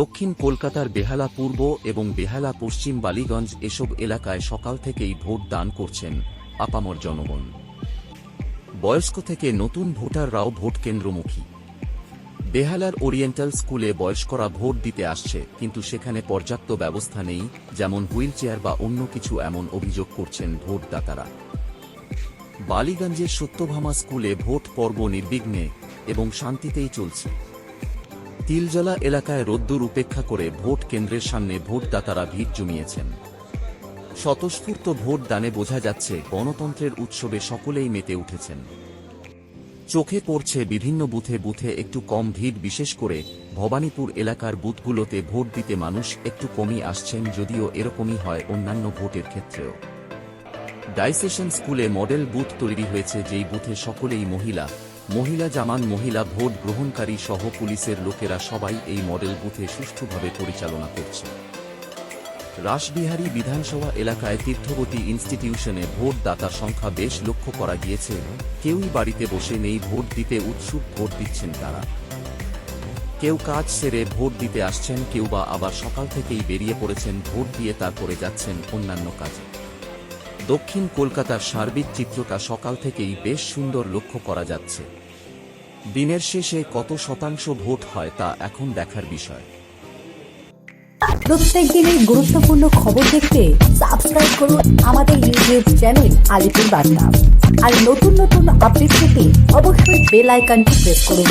দক্ষিণ কলকাতার বেহালা পূর্ব এবং বেহালা পশ্চিম বালিগঞ্জ এসব এলাকায় সকাল থেকেই ভোট দান করছেন আপামর জনগণ। বয়স্ক থেকে নতুন ভোটাররাও ভোট কেন্দ্রমুখী। বেহালার ওরিয়েন্টাল স্কুলে বয়স্করা ভোট দিতে আসছে, কিন্তু সেখানে পর্যাপ্ত ব্যবস্থা নেই, যেমন হুইল চেয়ার বা অন্য কিছু এমন অভিযোগ করছেন ভোটদাতারা। বালিগঞ্জের সত্যভামা স্কুলে ভোট পর্ব নির্বিঘ্নে এবং শান্তিতেই চলছে। তিলজলা এলাকায় রোদ্দুর উপেক্ষা করে ভোট কেন্দ্রের সামনে ভোটদাতারা ভিড় জমিয়েছেন। স্বতঃস্ফূর্ত ভোট দানে বোঝা যাচ্ছে, গণতন্ত্রের উৎসবে সকলেই মেতে উঠেছেন। চোখে পড়ছে বিভিন্ন বুথে বুথে একটু কম ভিড়, বিশেষ করে ভবানীপুর এলাকার বুথগুলোতে ভোট দিতে মানুষ একটু কমই আসছেন, যদিও এরকমই হয় অন্যান্য ভোটের ক্ষেত্রেও। ডাইসেশন স্কুলে মডেল বুথ তৈরি হয়েছে, যেই বুথে সকলেই মহিলা মহিলা জামান মহিলা ভোট গ্রহণকারী সহ পুলিশের লোকেরা সবাই এই মডেল বুথে সুষ্ঠুভাবে পরিচালনা করছে। রাসবিহারী বিধানসভা এলাকায় তীর্থবতী ইনস্টিটিউশনে ভোট দাতার সংখ্যা বেশ লক্ষ্য করা গিয়েছে কেউই বাড়িতে বসে নেই, ভোট দিতে উৎসুক, ভোট দিচ্ছেন তারা। কেউ কাজ সেরে ভোট দিতে আসছেন, কেউ বা আবার সকাল থেকেই বেরিয়ে পড়েছেন, ভোট দিয়ে তারপরে যাচ্ছেন অন্যান্য কাজে। দক্ষিণ কলকাতার সার্বিক চিত্রটা সকাল থেকেই বেশ সুন্দর লক্ষ্য করা যাচ্ছে। দিনের শেষে কত শতাংশ ভোট হয় তা এখন দেখার বিষয়। প্রত্যেক দিনের গুরুত্বপূর্ণ খবর দেখতে সাবস্ক্রাইব করুন আমাদের ইউটিউব চ্যানেল আলিপুর বার্তা। আর নতুন নতুন আপডেট পেতে অবশ্যই বেল আইকনটি প্রেস করুন।